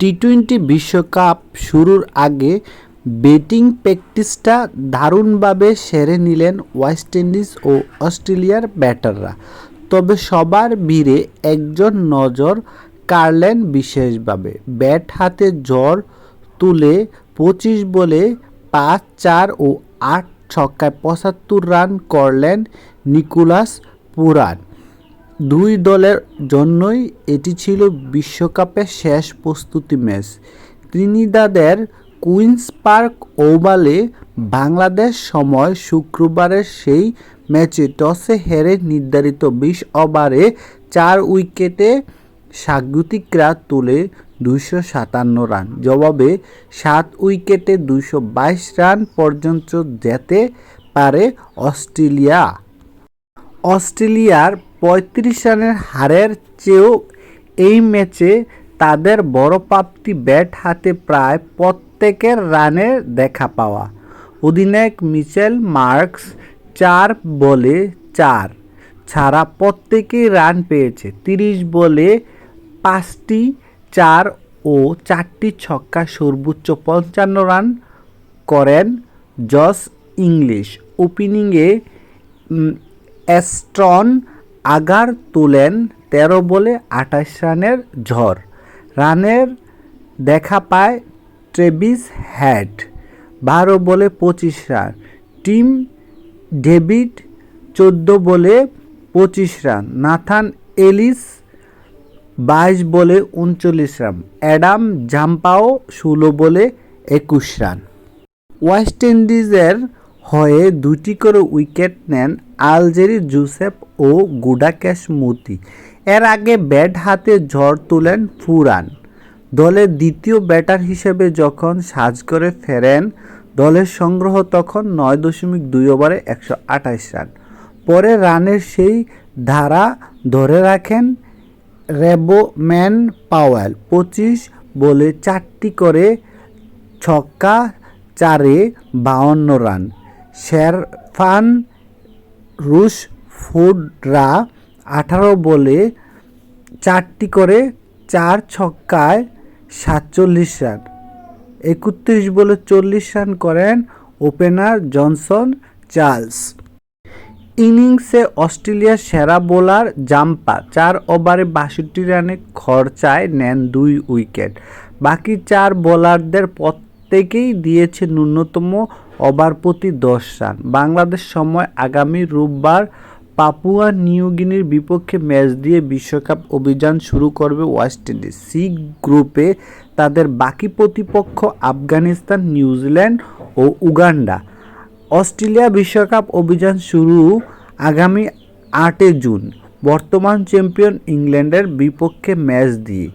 T twenty বিশ্বকাপ শুরুর আগে ব্যাটিং প্র্যাকটিসটা দারুণভাবে সেরে নিলেন ওয়েস্ট ইন্ডিজ ও অস্ট্রেলিয়ার ব্যাটাররা। তবে সবার ভিড়ে একজন নজর কাড়লেন বিশেষভাবে। ব্যাট হাতে জ্বর তুলে পঁচিশ বলে পাঁচ, চার ও আট ছক্কায় পঁচাত্তর রান করলেন নিকোলাস পুরান। দুই দলের জন্যই এটি ছিল বিশ্বকাপের শেষ প্রস্তুতি ম্যাচ। ত্রিনিদাদের কুইন্স পার্ক ওভালে বাংলাদেশ সময় শুক্রবারের সেই ম্যাচে টসে হেরে নির্ধারিত বিশ ওভারে চার উইকেটে স্বাগতিকরা তোলে দুইশো সাতান্ন রান। জবাবে সাত উইকেটে দুইশো বাইশ রান পর্যন্ত যেতে পারে অস্ট্রেলিয়া। অস্ট্রেলিয়ার পঁয়ত্রিশ রানের হারের চেয়েও এই ম্যাচে তাদের বড় প্রাপ্তি ব্যাট হাতে প্রায় প্রত্যেকের রানের দেখা পাওয়া। অধিনায়ক মিচেল মার্কস চার বলে চার, ছাড়া প্রত্যেকেই রান পেয়েছে। তিরিশ বলে পাঁচটি চার ও চারটি ছক্কা সর্বোচ্চ পঞ্চান্ন রান করেন জস ইংলিশ। ওপেনিংয়ে অ্যাস্ট্রন আগার তোলেন তেরো বলে আঠাশ রানের ঝড়। রানের দেখা পায় ট্রেভিস হ্যাড, বারো বলে পঁচিশ রান। টিম ডেভিড, চোদ্দ বলে পঁচিশ রান। নাথান এলিস, বাইশ বলে উনচল্লিশ রান। অ্যাডাম জাম্পাও ষোলো বলে একুশ রান। ওয়েস্ট ইন্ডিজের হয়ে দুটি করে উইকেট নেন আলজেরি জুসেফ ও গুডাকেশ মতি। এর আগে ব্যাট হাতে ঝড় তোলেন ফুরান। দলের দ্বিতীয় ব্যাটার হিসেবে যখন সাজ করে ফেরেন, দলের সংগ্রহ তখন নয় দশমিক দুই ওভারে একশো আঠাশ রান। পরে রানের সেই ধারা ধরে রাখেন রেবোম্যান পাওয়াল। পঁচিশ বলে চারটি করে ছক্কা, চারে বাউন্ন রান। শেরফান রুশ ফুডরা আঠারো বলে চারটি করে চার ছক্কায় সাতচল্লিশ রান। একত্রিশ বলে চল্লিশ রান করেন ওপেনার জনসন চার্লস। ইনিংসে অস্ট্রেলিয়ার সেরা বোলার জাম্পা চার ওভারে বাষট্টি রানে খরচায় নেন দুই উইকেট। বাকি চার বোলারদের প্রত্যেকেই দিয়েছে ন্যূনতম ওভার প্রতি দশ রান। বাংলাদেশ সময় আগামী রোববার পাপুয়া নিউগিনির বিপক্ষে ম্যাচ দিয়ে বিশ্বকাপ অভিযান শুরু করবে ওয়েস্ট ইন্ডিজ। সি গ্রুপে তাদের বাকি প্রতিপক্ষ আফগানিস্তান, নিউজিল্যান্ড ও উগান্ডা। অস্ট্রেলিয়া বিশ্বকাপ অভিযান শুরু আগামী আটই জুন। বর্তমান চ্যাম্পিয়ন ইংল্যান্ডের বিপক্ষে ম্যাচ দিয়ে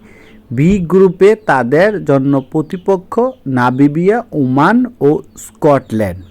বি গ্রুপে তাদের জন্য প্রতিপক্ষ নাবিবিয়া ওমান ও স্কটল্যান্ড।